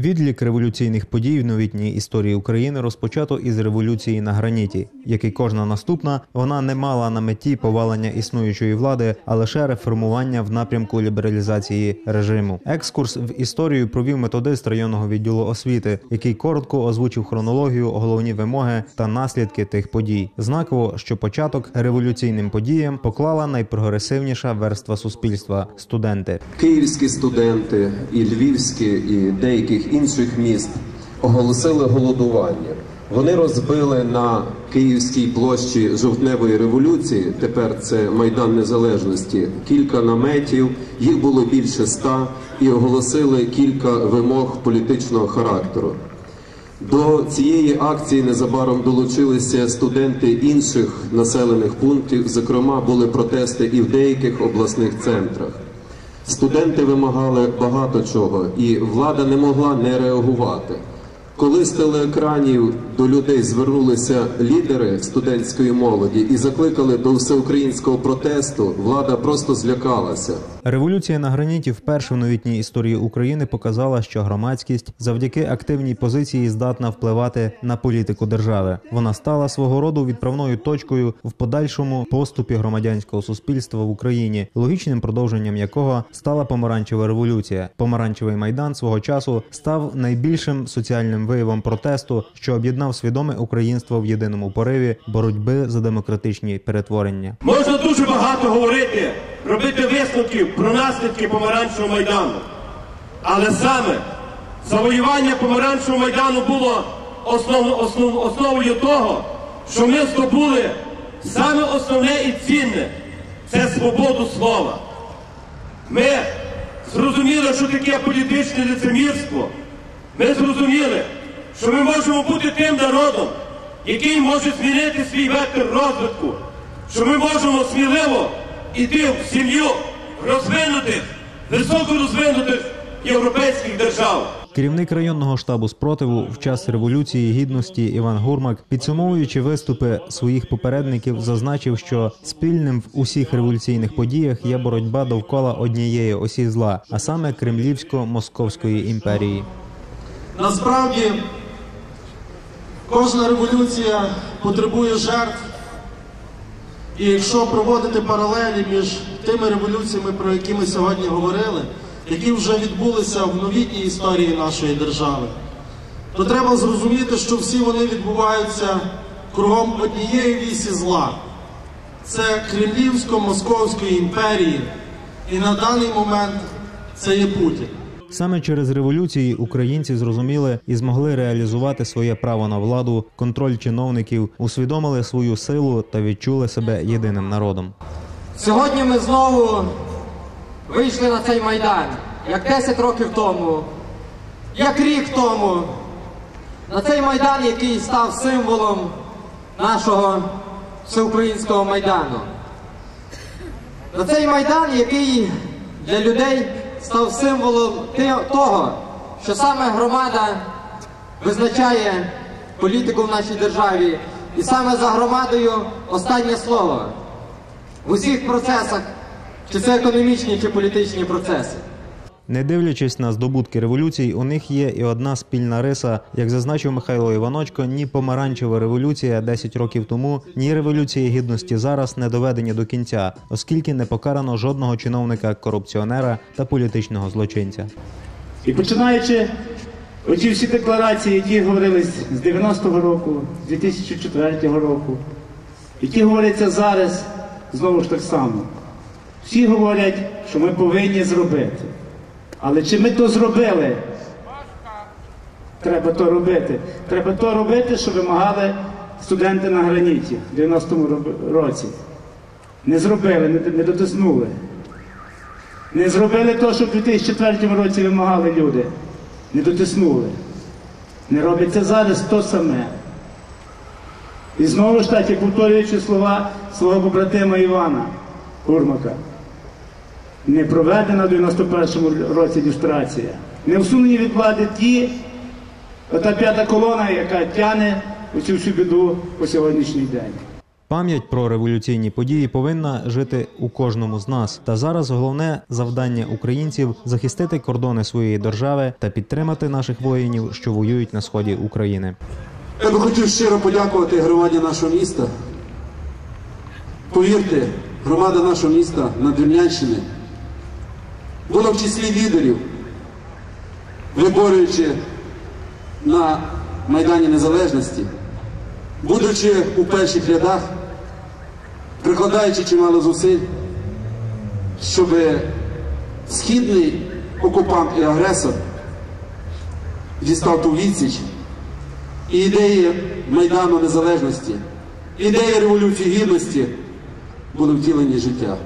Відлік революційних подій в новітній історії України розпочато із революції на граніті, як і кожна наступна, вона не мала на меті повалення існуючої влади, а лише реформування в напрямку лібералізації режиму. Екскурс в історію провів методист районного відділу освіти, який коротко озвучив хронологію, головні вимоги та наслідки тих подій. Знаково, що початок революційним подіям поклала найпрогресивніша верства суспільства студенти. Київські студенти, і львівські, і деяких інших міст оголосили голодування. Вони розбили на Київській площі жовтневої революції. Тепер це Майдан Незалежності. Кілька наметів, їх було більше ста, і оголосили кілька вимог політичного характеру. До цієї акції незабаром долучилися студенти інших населених пунктів. Зокрема, були протести і в деяких обласних центрах. Студенти вимагали багато чого, і влада не могла не реагувати. Коли з телеекранів до людей звернулися лідери студентської молоді і закликали до всеукраїнського протесту, влада просто злякалася. Революція на граніті вперше в новітній історії України показала, що громадськість завдяки активній позиції здатна впливати на політику держави. Вона стала свого роду відправною точкою в подальшому поступі громадянського суспільства в Україні, логічним продовженням якого стала помаранчева революція. Помаранчевий майдан свого часу став найбільшим соціальним виявом протесту, що об'єднав свідоме українство в єдиному пориві боротьби за демократичні перетворення. Можна дуже багато говорити, робити висновків про наслідки помаранчевого майдану. Але саме завоювання помаранчевого майдану було основ, основ, основою того, що ми здобули саме основне і цінне це свободу слова. Ми зрозуміли, що таке політичне лицемірство. Ми зрозуміли, що ми можемо бути тим народом, який може змінити свій вектор розвитку, що ми можемо сміливо йти в сім'ю розвинутих, високорозвинутих європейських держав. Керівник районного штабу спротиву в час революції гідності Іван Гурмак, підсумовуючи виступи своїх попередників, зазначив, що спільним в усіх революційних подіях є боротьба довкола однієї осі зла, а саме кремлівсько-московської імперії. Насправді кожна революція потребує жертв. І якщо проводити паралелі між тими революціями, про які ми сьогодні говорили, які вже відбулися в новітній історії нашої держави, то треба зрозуміти, що всі вони відбуваються кругом однієї вісі зла. Це Кремлівсько-Московської імперії, і на даний момент це є Путін. Саме через революції українці зрозуміли і змогли реалізувати своє право на владу, контроль чиновників, усвідомили свою силу та відчули себе єдиним народом. Сьогодні ми знову вийшли на цей майдан, як 10 років тому, як рік тому, на цей майдан, який став символом нашого всеукраїнського майдану. На цей майдан, який для людей став символом того, що саме громада визначає політику в нашій державі, і саме за громадою останнє слово в усіх процесах, чи це економічні, чи політичні процеси. Не дивлячись на здобутки революцій, у них є і одна спільна риса, як зазначив Михайло Іваночко, ні помаранчева революція 10 років тому, ні революція гідності зараз не доведені до кінця, оскільки не покарано жодного чиновника, корупціонера та політичного злочинця. І починаючи оці всі декларації, які говорились з 90-го року, з 2004 року, які говоряться зараз, знову ж так само. Всі говорять, що ми повинні зробити. Але чи ми то зробили? Треба то робити. Треба то робити, що вимагали студенти на граніті в 90-му році. Не зробили, не, дотиснули. Не зробили то, що в 2004 році вимагали люди. Не дотиснули. Не робиться зараз то саме. І знову ж таки, повторюючи слова свого побратима Івана Гурмака. Не проведена в 91-му році люстрація. Не всунені від влади ті, ота п'ята колона, яка тяне оцю всю біду по сьогоднішній день. Пам'ять про революційні події повинна жити у кожному з нас. Та зараз головне завдання українців захистити кордони своєї держави та підтримати наших воїнів, що воюють на сході України. Я би хотів щиро подякувати громаді нашого міста. Повірте, громада нашого міста на Надвірнянщини була в числі лідерів, виборюючи на Майдані Незалежності, будучи у перших рядах, прикладаючи чимало зусиль, щоб східний окупант і агресор дістав ту відсіч і ідеї Майдану Незалежності, ідеї Революції Гідності були втілені життя.